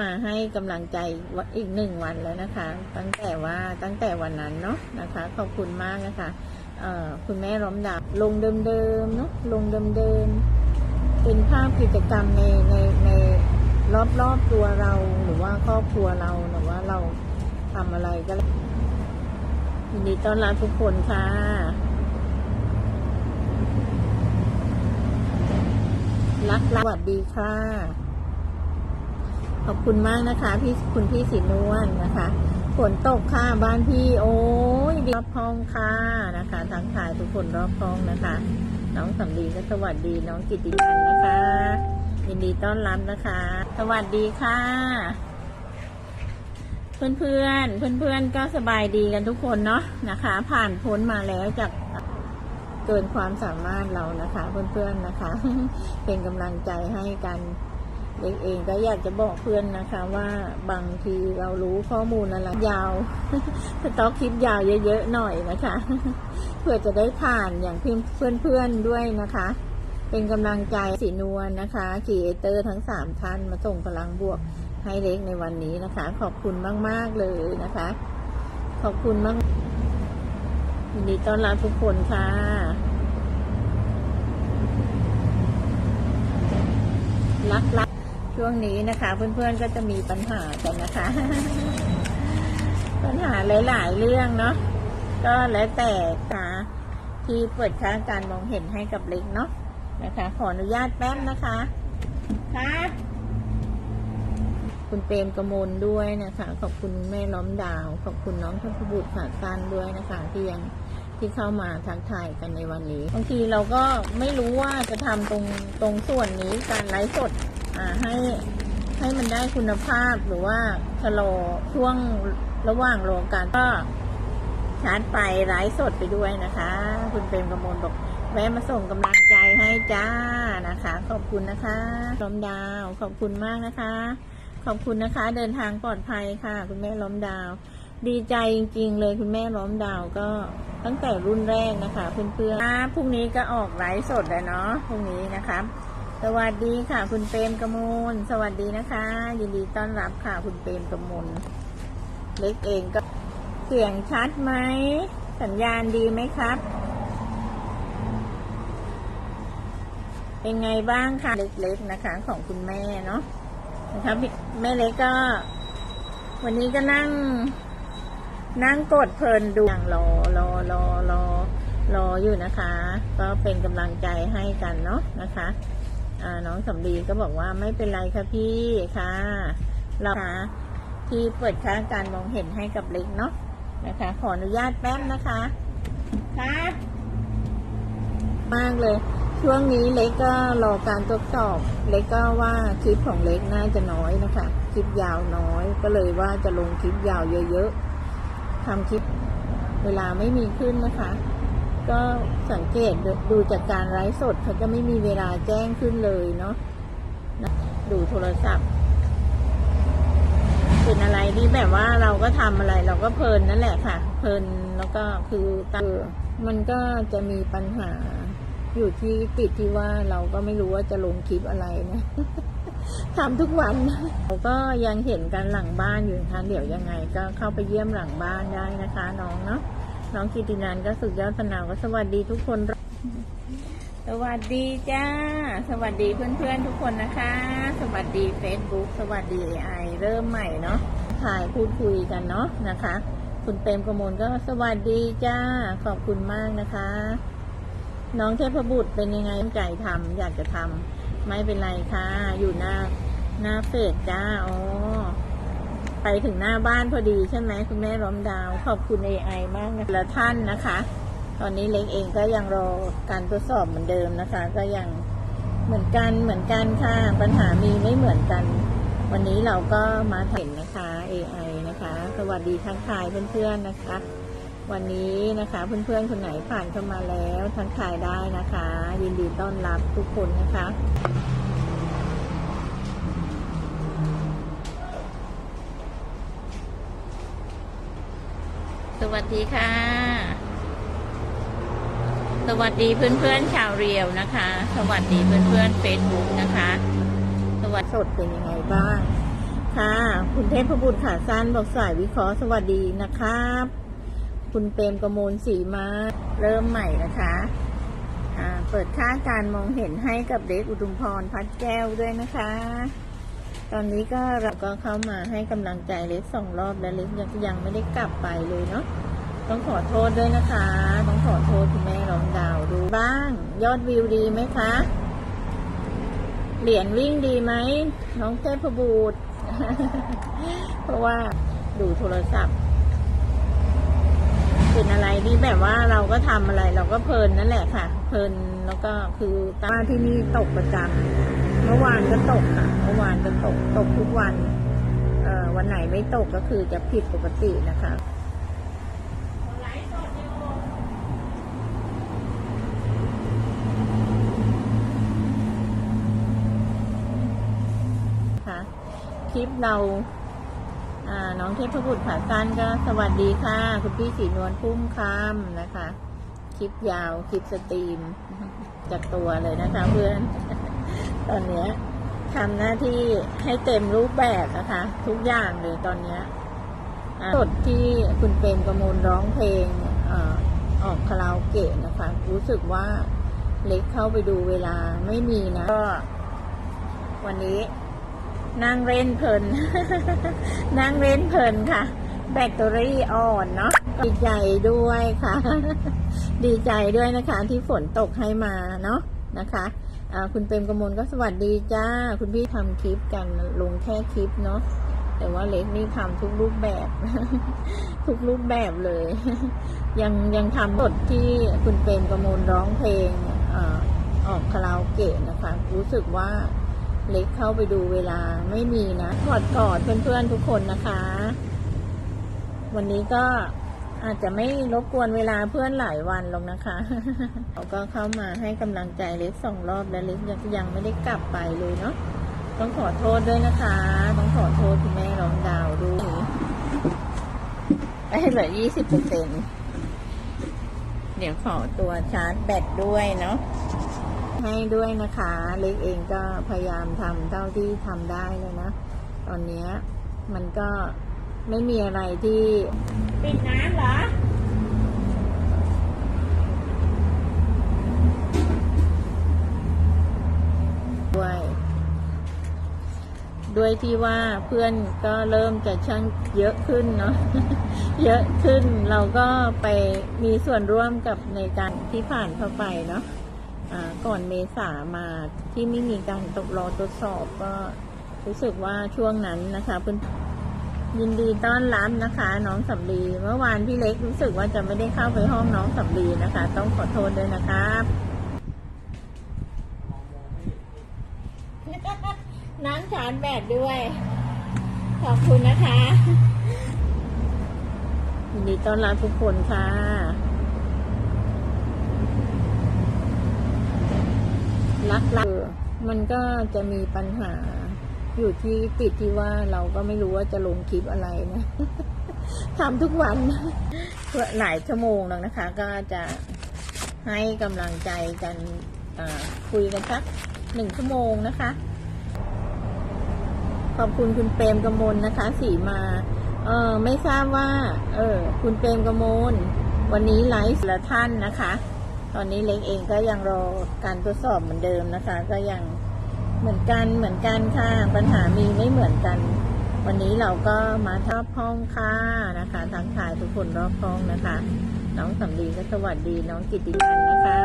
มาให้กำลังใจอีกหนึ่งวันแล้วนะคะ ตั้งแต่ว่าตั้งแต่วันนั้นเนาะนะคะ ขอบคุณมากนะคะคุณแม่ร้อมดาวลงเดิมๆเนาะลงเดิมๆเป็นภาพกิจกรรมในในในรอบๆตัวเราหรือว่าครอบครัวเราหรือว่าเราทำอะไรก็ยินดีต้อนรับทุกคนค่ะรักรักสวัสดีค่ะ ขอบคุณมากนะคะ พี่คุณพี่สีนวลนะคะฝนตกค่ะบ้านพี่โอ้ยรอบห้องค่ะนะคะทักทายทุกคนรอบห้องนะคะ น้องสำลีก็สวัสดีน้องกิติพันธ์นะคะ ยินดีต้อนรับนะคะ สวัสดีค่ะ เพื่อนเพื่อนเพื่อนเพื่อนก็สบายดีกันทุกคนเนาะนะคะ ผ่านพ้นมาแล้วจากเกินความสามารถเรานะคะ เพื่อนเพื่อนๆนะคะ เป็นกำลังใจให้กัน เล็กเองก็อยากจะบอกเพื่อนนะคะว่าบางทีเรารู้ข้อมูลอะไรยาวสต็อกคลิปยาวเยอะๆหน่อยนะคะ เพื่อจะได้ผ่านอย่างเพื่อนๆด้วยนะคะ เป็นกำลังใจสีนวลนะคะคีเอเตอร์ทั้งสามท่านมาส่งพลังบวกให้เล็กในวันนี้นะคะ ขอบคุณมากๆเลยนะคะ ขอบคุณมากยินดีต้อนรับทุกคนค่ะรักรัก ช่วงนี้นะคะ เพื่อนๆก็จะมีปัญหากันนะคะ ปัญหาหลายๆเรื่องเนาะก็แล้วแต่ค่ะที่เปิดค่าการมองเห็นให้กับเล็กเนาะนะคะ ขออนุญาตแป๊บนะคะครับคุณเปรมกมลด้วยนะคะ ขอบคุณแม่ล้อมดาว ขอบคุณน้องทัพบุตรขาสั้นด้วยนะคะที่ยังที่เข้ามาทักทายกันในวันนี้บางทีเราก็ไม่รู้ว่าจะทำตรงตรงส่วนนี้การไลฟ์สด ให้ให้มันได้คุณภาพหรือว่าชะลอช่วงระหว่างรอการก็ชาร์จไฟไลฟ์สดไปด้วยนะคะ คุณเปรมกมลบอกแวะมาส่งกำลังใจให้จ้านะคะ ขอบคุณนะคะล้อมดาวขอบคุณมากนะคะ ขอบคุณนะคะ เดินทางปลอดภัยค่ะ คุณแม่ล้อมดาว ดีใจจริง ๆ เลยคุณแม่ล้อมดาวก็ตั้งแต่รุ่นแรกนะคะ เพื่อนๆอ่าพรุ่งนี้ก็ออกไลฟ์สดแล้วเนาะพรุ่งนี้นะคะ สวัสดีค่ะ คุณเปรมกมูล สวัสดีนะคะ ยินดีต้อนรับค่ะคุณเปรมกมูล เล็กเองก็เสียงชัดไหม สัญญาณดีไหมครับ เป็นไงบ้างคะเล็กๆนะคะ ของคุณแม่เนาะนะคะแม่เล็กก็ วันนี้ก็นั่ง นั่งกดเพลินดูอย่างรอรอรอรอรออยู่นะคะ ก็เป็นกำลังใจให้กันเนาะนะคะ น้องสำลีก็บอกว่าไม่เป็นไรค่ะพี่ค่ะ เราค่ะที่เปิดค่าการมองเห็นให้กับเล็กเนาะนะคะ ขออนุญาตแป๊บนะคะครับมากเลย ช่วงนี้เล็กก็รอการทดสอบ เล็กก็ว่าคลิปของเล็กน่าจะน้อยนะคะ คลิปยาวน้อย ก็เลยว่าจะลงคลิปยาวเยอะๆทำคลิปเวลาไม่มีขึ้นนะคะ ก็สังเกตดูจากการไลฟ์สดเขาจะไม่มีเวลาแจ้งขึ้นเลยเนาะดูโทรศัพท์ เป็นอะไรที่แบบว่าเราก็ทำอะไรเราก็เพลินนั่นแหละค่ะ เพลินแล้วก็คือตมันก็จะมีปัญหาอยู่ที่ติดที่ว่าเราก็ไม่รู้ว่าจะลงคลิปอะไรนะทำทุกวันเราก็ยังเห็นกันหลังบ้านอยู่นะคะเดี๋ยวยังไงก็เข้าไปเยี่ยมหลังบ้านได้นะคะ น้องเนาะ น้องกิตินันก็สุดยอดสนาวก็สวัสดีทุกคน สวัสดีจ้า สวัสดีเพื่อนๆทุกคนนะคะ สวัสดี Facebook สวัสดี AI เริ่มใหม่เนาะถ่ายพูดคุยกันเนาะนะคะ คุณเปรมกมลก็สวัสดีจ้า ขอบคุณมากนะคะ น้องเทพบุตรเป็นยังไงใจทำอยากจะทำไม่เป็นไรค่ะ อยู่หน้าหน้าเฟซจ้าอ๋อ ไปถึงหน้าบ้านพอดีใช่ไหมคุณแม่ร้อมดาวขอบคุณ AI มากนะละท่านนะคะ ตอนนี้เล็กเองก็ยังรอการทดสอบเหมือนเดิมนะคะ ก็ยังเหมือนกันเหมือนกันค่ะ ปัญหามีไม่เหมือนกัน วันนี้เราก็มาเห็นนะคะ AI นะคะ สวัสดีทักทายเพื่อนๆนะคะ วันนี้นะคะเพื่อนๆคนไหนผ่านเข้ามาแล้วทักทายได้นะคะ ยินดีต้อนรับทุกคนนะคะ วัสดีค่ะ สวัสดีเพื่อนๆชาวเรียวนะคะ สวัสดีเพื่อนๆเฟซบุ๊กนะคะ สวัสดีสดเป็นยังไงบ้าง ค่ะ คุณเทพบุตรขาสั้นบอกสายวิเคราะห์สวัสดีนะครับ คุณเปรมกระมลสีมาเริ่มใหม่นะคะเปิดค่าการมองเห็นให้กับเด็กอุทุมพรพัดแก้วด้วยนะคะ ตอนนี้ก็เราก็เข้ามาให้กำลังใจเล็กสองรอบและเล็กยังยังไม่ได้กลับไปเลยเนาะต้องขอโทษด้วยนะคะ ต้องขอโทษคุณแม่ร้องดาวดูบ้าง ยอดวิวดีไหมคะ เหรียญวิ่งดีไหมน้องเทพบูตรเพราะว่าดูโทรศัพท์เป็นอะไรที่แบบว่าเราก็ทำอะไรเราก็เพลินนั่นแหละค่ะ เพลิน แล้วก็คือตาที่นี่ตกประจำเมื่อวานก็ตกค่ะเมื่อวานก็ตกตกทุกวันเออวันไหนไม่ตกก็คือจะผิดปกตินะคะค่ะคลิปเราน้องเทพบุตรขาสั้นก็สวัสดีค่ะ คุณพี่สีนวลพุ่มคำนะคะ คลิปยาว คลิปสตรีมจากตัวเลยนะคะเพื่อน ตอนนี้ทำหน้าที่ให้เต็มรูปแบบนะคะ ทุกอย่างเลยตอนนี้สดที่คุณเปรมกมลร้องเพลงออออกคาราโอเกะนะคะ รู้สึกว่าเล็กเข้าไปดูเวลาไม่มีนะก็วันนี้นั่งเล่นเพลิน นั่งเล่นเพลินค่ะ แบตเตอรี่อ่อนเนาะดีใจด้วยค่ะ ดีใจด้วยนะคะที่ฝนตกให้มาเนาะนะคะคุณเปรมกมลก็สวัสดีจ้า คุณพี่ทำคลิปกันลงแค่คลิปเนาะแต่ว่าเล็กนี่ทำทุกรูปแบบ ทุกรูปแบบเลย ยังยังทำบทที่คุณเปรมกมลร้องเพลงออออกคาราโอเกะนะคะ รู้สึกว่าเล็กเข้าไปดูเวลาไม่มีนะกอดกอดเพื่อนๆทุกคนนะคะ วันนี้ก็อาจจะไม่รบกวนเวลาเพื่อนหลายวันหรอกนะคะเขาก็เข้ามาให้กำลังใจเล็กสองรอบและเล็กยังยังไม่ได้กลับไปเลยเนาะต้องขอโทษด้วยนะคะ ต้องขอโทษคุณแม่ร้องดาวด้วยเหลือยี่สิบเปอร์เซ็นเดี๋ยวขอตัวชาร์จแบตด้วยเนาะให้ด้วยนะคะ เล็กเองก็พยายามทำเท่าที่ทำได้เลยนะ ตอนนี้มันก็ ไม่มีอะไรที่ปิดน้ำเหรอ ด้วย ด้วยที่ว่าเพื่อนก็เริ่มจะช่างเยอะขึ้นเนาะ เยอะขึ้นเราก็ไปมีส่วนร่วมกับในการที่ผ่านเข้าไปเนาะอ่าก่อนเมษามาที่ไม่มีการตกรอทดสอบก็รู้สึกว่าช่วงนั้นนะคะเพื่อน ยินดีต้อนรับนะคะ น้องสำลีเมื่อวานพี่เล็กรู้สึกว่าจะไม่ได้เข้าไปห้องน้องสำลีนะคะ ต้องขอโทษด้วยนะครับน้ำชาร์จแบตด้วย ขอบคุณนะคะยินดีต้อนรับทุกคนค่ะรักรักมันก็จะมีปัญหา อยู่ที่ติดที่ว่าเราก็ไม่รู้ว่าจะลงคลิปอะไรนะทำทุกวันหลายชั่วโมงแล้วนะคะ ก็จะให้กำลังใจกันคุยกันสักหนึ่งชั่วโมงนะคะ ขอบคุณคุณเปรมกมลนะคะ สีมา เออไม่ทราบว่า เออ คุณเปรมกมลวันนี้ไลฟ์ละท่านนะคะ ตอนนี้เล็กเองก็ยังรอการทดสอบเหมือนเดิมนะคะ ก็ยัง เหมือนกันเหมือนกันค่ะ ปัญหามีไม่เหมือนกัน วันนี้เราก็มาทอบห้องค่ะนะคะทักทายทุกคนรอบห้องนะคะ น้องสำลีก็สวัสดีน้องกิติพันนะคะ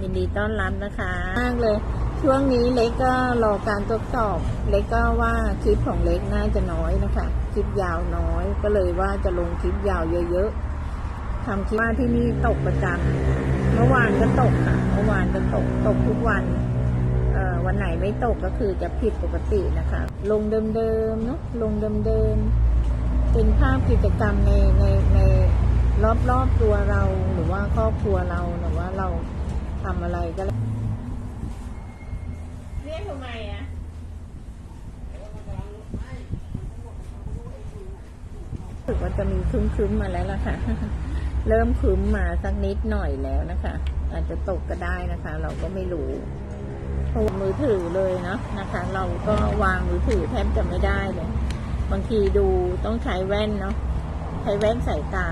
ยินดีต้อนรับนะคะมากเลย ช่วงนี้เล็กก็รอการทดสอบ เล็กก็ว่าคลิปของเล็กน่าจะน้อยนะคะ คลิปยาวน้อยก็เลยว่าจะลงคลิปยาวเยอะๆทำคลิปว่าที่นี่ตกประจำเมื่อวานก็ตกค่ะ เมื่อวานก็ตกตกทุกวัน วันไหนไม่ตกก็คือจะผิดปกตินะคะ ลงเดิมๆเนาะลงเดิมๆเป็นภาพกิจกรรมในในในรอบๆตัวเราหรือว่าครอบครัวเราหรือว่าเราทำอะไรก็แล้วเรียกทำไมอะรู้สึกว่าจะมีครึ้มๆมาแล้วล่ะค่ะ เริ่มครึ้มมาสักนิดหน่อยแล้วนะคะ อาจจะตกก็ได้นะคะ เราก็ไม่รู้ เพราะว่ามือถือเลยเนาะนะคะ เราก็วางมือถือแทบจะไม่ได้เลยบางางทีดูต้องใช้แว่นเนาะใช้แว่นสายตา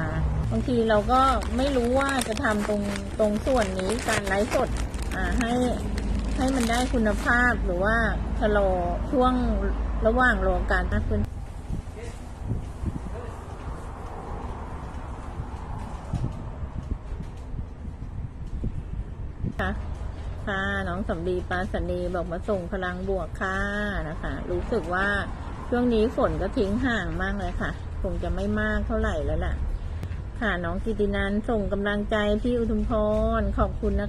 บางทีเราก็ไม่รู้ว่าจะทำตรงตรงส่วนนี้การไลฟ์สดอ่าให้ให้มันได้คุณภาพหรือว่าชะลอช่วงระหว่างรอการมากขึ้น ค่ะ ค่ะ น้องสำลีปาสันนีบอกมาส่งพลังบวกค่ะนะคะ รู้สึกว่าช่วงนี้ฝนก็ทิ้งห่างมากเลยค่ะ คงจะไม่มากเท่าไหร่แล้วล่ะ ค่ะ น้องกิตินันส่งกำลังใจพี่อุทุมพรขอบคุณนะคะ